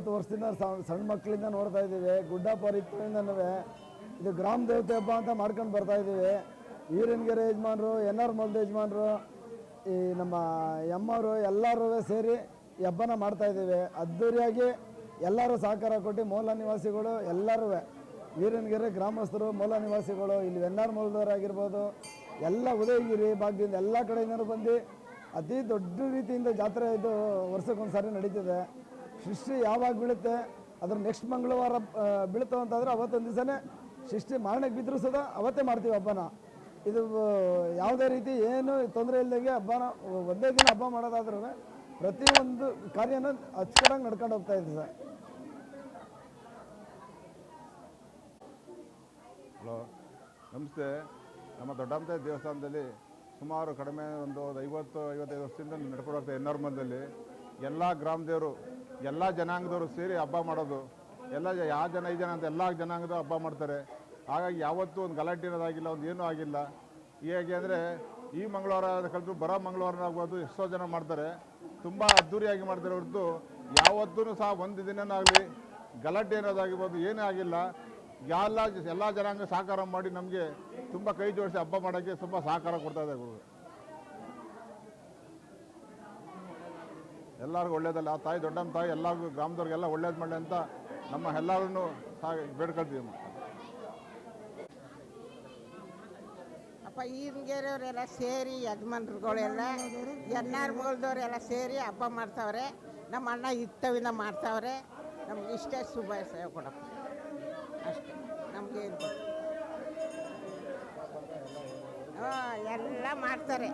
ಐವತ್ತು ವರ್ಷದಿಂದ ಸಣ್ಣ ಮಕ್ಕಳಿಂದ ನೋಡ್ತಾ ಇದ್ದೀವಿ ಗುಡ್ಡ ಇತ್ತಿಂದನೂ ಇದು ಗ್ರಾಮ ದೇವತೆ ಹಬ್ಬ ಅಂತ ಮಾಡ್ಕೊಂಡು ಬರ್ತಾ ಇದ್ದೀವಿ. ಈರನ್ಗೆರೆ ಯಜಮಾನ್ರು, ಎನ್ ಆರ್ ಮೊಲ್ದ ಯಜಮಾನ್ರು, ಈ ನಮ್ಮ ಎಮ್ಮವರು ಎಲ್ಲರೂ ಸೇರಿ ಈ ಹಬ್ಬನ ಮಾಡ್ತಾ ಇದ್ದೀವಿ. ಅದ್ದೂರಿಯಾಗಿ ಎಲ್ಲರೂ ಸಹಕಾರ ಕೊಟ್ಟು ಮೂಲ ನಿವಾಸಿಗಳು ಎಲ್ಲರೂ ವೀರನಗೆರೆ ಗ್ರಾಮಸ್ಥರು, ಮೂಲ ನಿವಾಸಿಗಳು, ಇಲ್ಲಿ ಎನ್ ಆರ್ ಮೊಲ್ದವರಾಗಿರ್ಬೋದು ಎಲ್ಲ ಉದಯಗಿರಿ ಭಾಗದಿಂದ ಎಲ್ಲ ಕಡೆಯಿಂದ ಬಂದು ಅತಿ ದೊಡ್ಡ ರೀತಿಯಿಂದ ಜಾತ್ರೆ ಇದು ವರ್ಷಕ್ಕೊಂದ್ಸಾರಿ ನಡೀತದೆ. ಸೃಷ್ಟಿ ಯಾವಾಗ ಬೀಳುತ್ತೆ, ಅದ್ರ ನೆಕ್ಸ್ಟ್ ಮಂಗಳವಾರ ಅಂತಂದ್ರೆ ಅವತ್ತೊಂದು ದಿವಸನೇ ಸೃಷ್ಟಿ ಮಾರಣಕ್ಕೆ ಬಿದ್ದರೂ ಸದಾ ಅವತ್ತೇ ಮಾಡ್ತೀವಿ ಹಬ್ಬನ. ಇದು ಯಾವುದೇ ರೀತಿ ಏನು ತೊಂದರೆ ಇಲ್ಲದಂಗೆ ಹಬ್ಬನ, ಒಂದೇ ದಿನ ಹಬ್ಬ ಮಾಡೋದಾದ್ರೂ ಪ್ರತಿಯೊಂದು ಕಾರ್ಯನ ಅಚ್ಚುಕಟ್ಟಾಗಿ ನಡ್ಕೊಂಡು ಹೋಗ್ತಾ ಇದೆ ಸರ್. ಹಲೋ, ನಮಸ್ತೆ. ನಮ್ಮ ದೊಡ್ಡಂತೆ ದೇವಸ್ಥಾನದಲ್ಲಿ ಸುಮಾರು ಕಡಿಮೆ ಒಂದು ಐವತ್ತು, ಐವತ್ತೈದು ವರ್ಷದಿಂದ ನಡ್ಕೊಂಡು ಹೋಗ್ತಾ ಎನ್ ಎಲ್ಲ ಗ್ರಾಮ ದೇವರು ಎಲ್ಲ ಜನಾಂಗದವರು ಸೇರಿ ಹಬ್ಬ ಮಾಡೋದು. ಎಲ್ಲ ಯಾವ ಜನ ಈ ಜನ ಅಂತ ಎಲ್ಲ ಜನಾಂಗದ ಹಬ್ಬ ಮಾಡ್ತಾರೆ. ಹಾಗಾಗಿ ಯಾವತ್ತೂ ಒಂದು ಗಲಾಟೆ ಇರೋದಾಗಿಲ್ಲ, ಒಂದು ಏನೂ ಆಗಿಲ್ಲ. ಹೇಗೆ ಅಂದರೆ ಈ ಮಂಗಳವಾರ ಕಲಿತು ಬರೋ ಮಂಗಳವಾರ ಆಗ್ಬೋದು, ಎಷ್ಟೋ ಜನ ಮಾಡ್ತಾರೆ. ತುಂಬ ಅದ್ಧೂರಿಯಾಗಿ ಮಾಡ್ತಾರೆ ಹೊರತು ಯಾವತ್ತೂ ಸಹ ಒಂದು ದಿನನಾಗಲಿ ಗಲಾಟೆ ಅನ್ನೋದಾಗಿರ್ಬೋದು ಏನೇ ಆಗಿಲ್ಲ. ಎಲ್ಲ ಎಲ್ಲ ಜನಾಂಗ ಸಹಕಾರ ಮಾಡಿ ನಮಗೆ ತುಂಬ ಕೈ ಜೋಡಿಸಿ ಹಬ್ಬ ಮಾಡೋಕ್ಕೆ ತುಂಬ ಸಹಕಾರ ಕೊಡ್ತಾ ಇದೆ ಗುರು ಎಲ್ಲರಿಗೂ ಒಳ್ಳೇದಲ್ಲ. ಆ ತಾಯಿ, ದೊಡ್ಡಮ್ಮ ತಾಯಿ ಎಲ್ಲರಿಗೂ, ಗ್ರಾಮದವ್ರಿಗೆಲ್ಲ ಒಳ್ಳೇದು ಮಾಡಲಿ ಅಂತ ನಮ್ಮ ಎಲ್ಲರೂ ಸಹ ಬೇಡ್ಕೊಳ್ತೀವಿ. ಅಪ್ಪ ಈಗೇರಿಯವರೆಲ್ಲ ಸೇರಿ ಯಜಮಾನ್ರುಗಳೆಲ್ಲ ಎನ್ ಆರ್ ಮೂಲ್ದವರೆಲ್ಲ ಸೇರಿ ಹಬ್ಬ ಮಾಡ್ತಾವ್ರೆ. ನಮ್ಮ ಅಣ್ಣ ಇತ್ತವಿಂದ ಮಾಡ್ತಾವ್ರೆ. ನಮ್ಗೆ ಇಷ್ಟೇ ಶುಭಾಶಯ ಕೊಡಪ್ಪ. ಅಷ್ಟೇ. ನಮಗೆ ಗೊತ್ತು ಹಾಂ, ಎಲ್ಲ ಮಾಡ್ತಾರೆ.